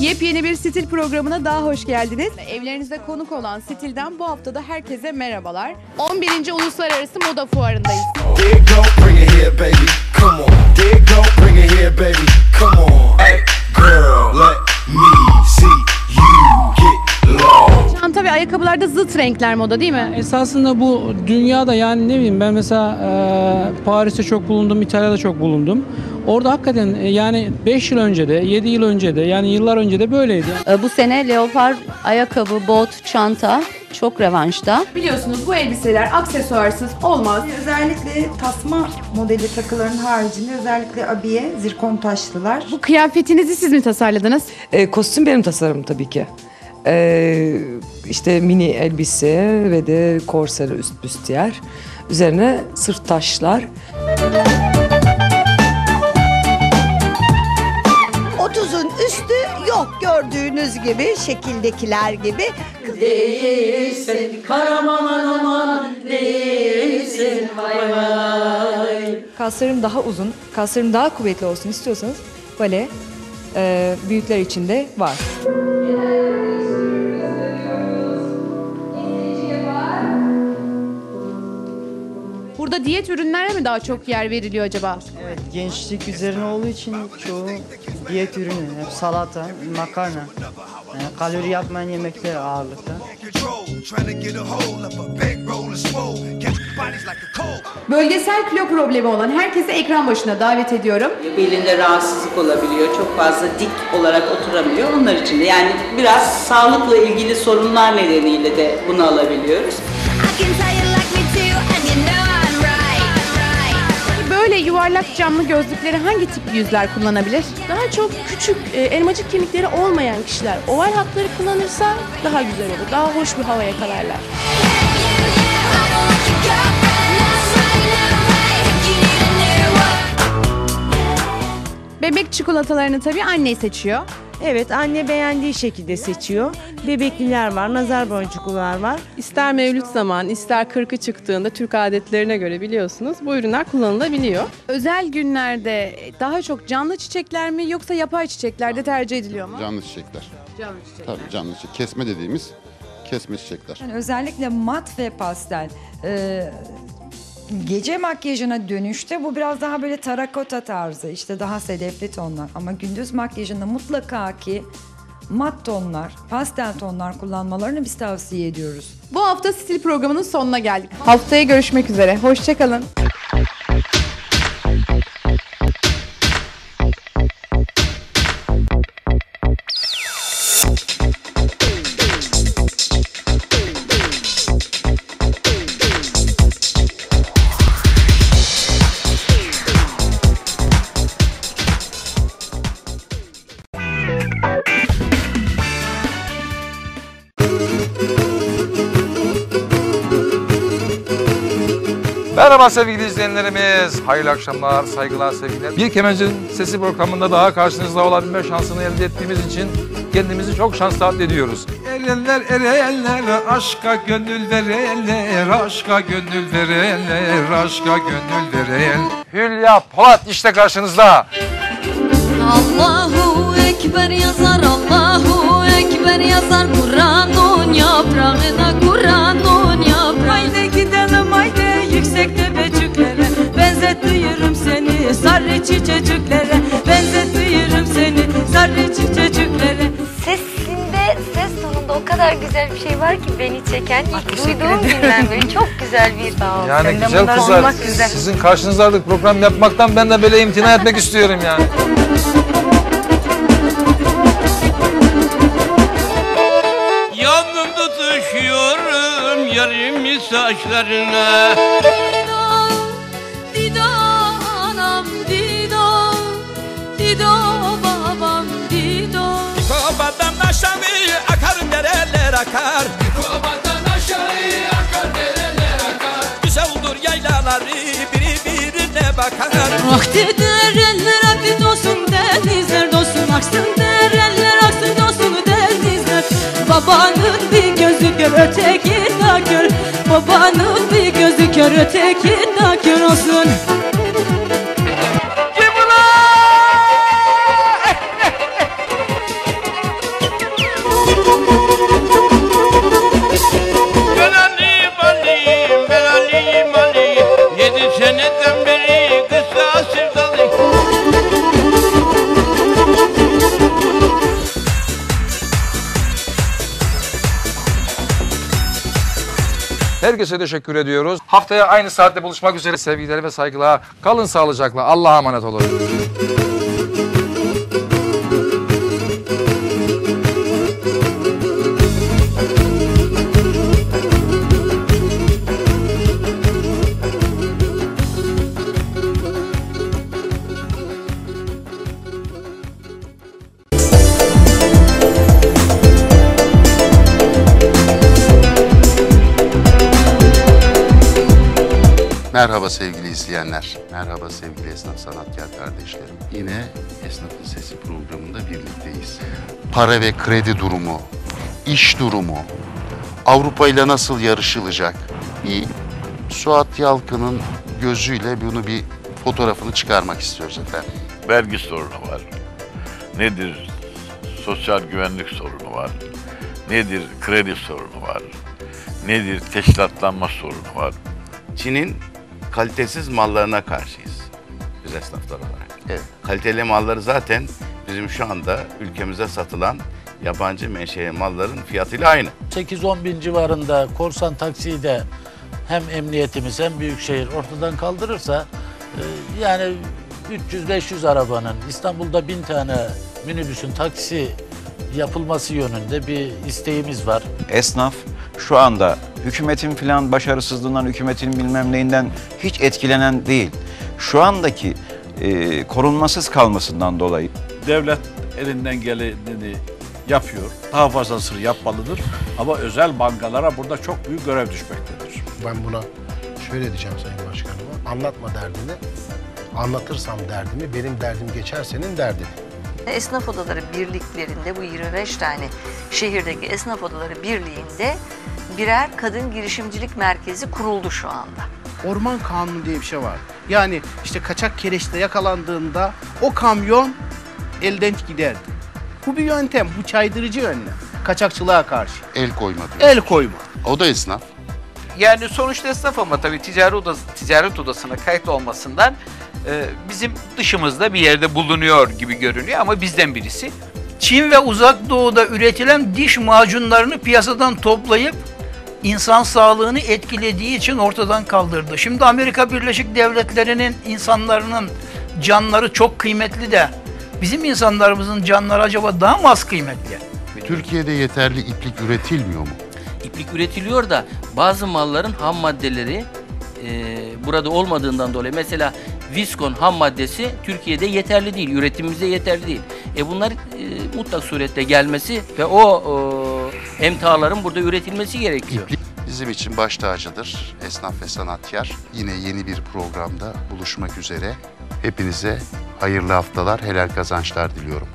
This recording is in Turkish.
Yepyeni bir stil programına daha hoş geldiniz. Evlerinizde konuk olan Stil'den bu haftada herkese merhabalar. 11. Uluslararası Moda Fuarı'ndayız. Çanta ve ayakkabılarda zıt renkler moda değil mi? Esasında bu dünyada yani ne bileyim ben mesela e, Paris'te çok bulundum, İtalya'da çok bulundum. Orada hakikaten e, yani 5 yıl önce de, 7 yıl önce de yani yıllar önce de böyleydi. Ee, Bu sene leopar ayakkabı, bot, çanta çok revanşta. Biliyorsunuz bu elbiseler aksesuarsız olmaz. Özellikle tasma modeli takıların haricinde özellikle abiye, zirkon taşlılar. Bu kıyafetinizi siz mi tasarladınız? E, kostüm benim tasarımım tabii ki. E, işte mini elbise ve de korseli üst büstiyer. Üzerine sırt taşlar. 30'un yok gördüğünüz gibi şekildekiler gibi. Kaslarım daha uzun, kaslarım daha kuvvetli olsun istiyorsanız bale e, büyükler için de var. Burada diyet ürünlerine mi daha çok yer veriliyor acaba? Gençlik üzerine olduğu için çoğu diyet ürünü. Hep salata, makarna. Yani kalori yapmayan yemekler ağırlıkta. Bölgesel kilo problemi olan herkese ekran başına davet ediyorum. belinde rahatsızlık olabiliyor. Çok fazla dik olarak oturamıyor. Onlar için de yani biraz sağlıkla ilgili sorunlar nedeniyle de bunu alabiliyoruz. Böyle yuvarlak camlı gözlükleri hangi tip yüzler kullanabilir? Daha çok küçük e, elmacık kemikleri olmayan kişiler oval hatları kullanırsa daha güzel olur. Daha hoş bir hava yakalarlar. Bebek çikolatalarını tabii anne seçiyor. Evet anne beğendiği şekilde seçiyor. Bebekliler var, nazar boncuklular var. İster mevlüt zamanı, ister kırkı çıktığında Türk adetlerine göre biliyorsunuz bu ürünler kullanılabiliyor. Özel günlerde daha çok canlı çiçekler mi yoksa yapay çiçekler de tercih ediliyor mu? Canlı çiçekler. Canlı çiçekler. Tabii canlı çiçek. Kesme dediğimiz kesme çiçekler. Yani özellikle mat ve pastel. e, gece makyajına dönüşte bu biraz daha böyle tarakota tarzı işte daha sedefli tonlar. Ama gündüz makyajında mutlaka ki mat tonlar, pastel tonlar kullanmalarını biz tavsiye ediyoruz. Bu hafta stil programının sonuna geldik. Haftaya görüşmek üzere. Hoşçakalın. Merhaba sevgili izleyenlerimiz. Hayırlı akşamlar, saygılar, sevgiler. Bir Kemencinin Sesi programında daha karşınızda olabilme şansını elde ettiğimiz için kendimizi çok şanslı addediyoruz. Erenler erenler, aşka gönül verenler, aşka gönül verenler, aşka gönül veren. Hülya Polat işte karşınızda. Allahu Ekber yazar, Allahu Ekber yazar Kur'an'ın kadar güzel bir şey var ki beni çeken ilk duyduğum günden beri çok güzel bir sağ ol. Yani güzel kızlar, sizin karşınızda program yapmaktan ben de böyle imtina etmek istiyorum yani. Yandım tutuşuyorum yarım saçlarına. Bakar. Vakti dereller bir olsun denizler dolsun Aksın dereller aksın dolsun denizler. Babanın bir gözü kör öteki nakör Babanın bir gözü kör öteki nakör olsun Herkese teşekkür ediyoruz. Haftaya aynı saatte buluşmak üzere sevgiler ve saygılar. Kalın sağlıcakla. Allah'a emanet olun. Merhaba sevgili izleyenler. Merhaba sevgili esnaf sanatkar kardeşlerim. Yine Esnafın Sesi programında birlikteyiz. Para ve kredi durumu, iş durumu, Avrupa ile nasıl yarışılacak? Bir Suat Yalkın'ın gözüyle bunu bir fotoğrafını çıkarmak istiyoruz efendim. vergi sorunu var. Nedir sosyal güvenlik sorunu var. Nedir kredi sorunu var. Nedir teşkilatlanma sorunu var. Çin'in kalitesiz mallarına karşıyız biz esnaflar olarak. Kaliteli malları zaten bizim şu anda ülkemize satılan yabancı menşei malların fiyatıyla aynı. 8-10 bin civarında korsan taksiyi de hem emniyetimiz hem büyükşehir ortadan kaldırırsa e, yani 300-500 arabanın İstanbul'da 1000 tane minibüsün taksi yapılması yönünde bir isteğimiz var. Esnaf şu anda hükümetin filan başarısızlığından, hükümetin bilmem neyinden hiç etkilenen değil. Şu andaki e, korunmasız kalmasından dolayı Devlet elinden geleni yapıyor. Daha fazlasını yapmalıdır. Ama özel bankalara burada çok büyük görev düşmektedir. Ben buna şöyle diyeceğim Sayın Başkanıma. Anlatma derdini. Anlatırsam derdimi, benim derdim geçer senin derdin. Esnaf Odaları Birliklerinde bu 25 tane şehirdeki Esnaf Odaları Birliği'nde birer kadın girişimcilik merkezi kuruldu şu anda. Orman kanunu diye bir şey var. Yani işte kaçak kereçte yakalandığında o kamyon elden giderdi. Bu bir yöntem, bu caydırıcı önlem. Kaçakçılığa karşı. El koyma diyor. El koyma. O da esnaf. Yani sonuçta esnaf ama tabii ticari odası, ticaret odasına kayıt olmasından e, bizim dışımızda bir yerde bulunuyor gibi görünüyor ama bizden birisi. Çin ve Uzak Doğu'da üretilen diş macunlarını piyasadan toplayıp insan sağlığını etkilediği için ortadan kaldırdı. Şimdi Amerika Birleşik Devletleri'nin insanların canları çok kıymetli de bizim insanlarımızın canları acaba daha mı az kıymetli? Türkiye'de yeterli iplik üretilmiyor mu? İplik üretiliyor da bazı malların ham maddeleri e, burada olmadığından dolayı mesela viskon ham maddesi Türkiye'de yeterli değil, üretimimizde yeterli değil. E bunlar e, mutlak surette gelmesi ve o e, emtiaların burada üretilmesi gerekiyor. Bizim için baş tacıdır esnaf ve sanatkar. Yine yeni bir programda buluşmak üzere. Hepinize hayırlı haftalar, helal kazançlar diliyorum.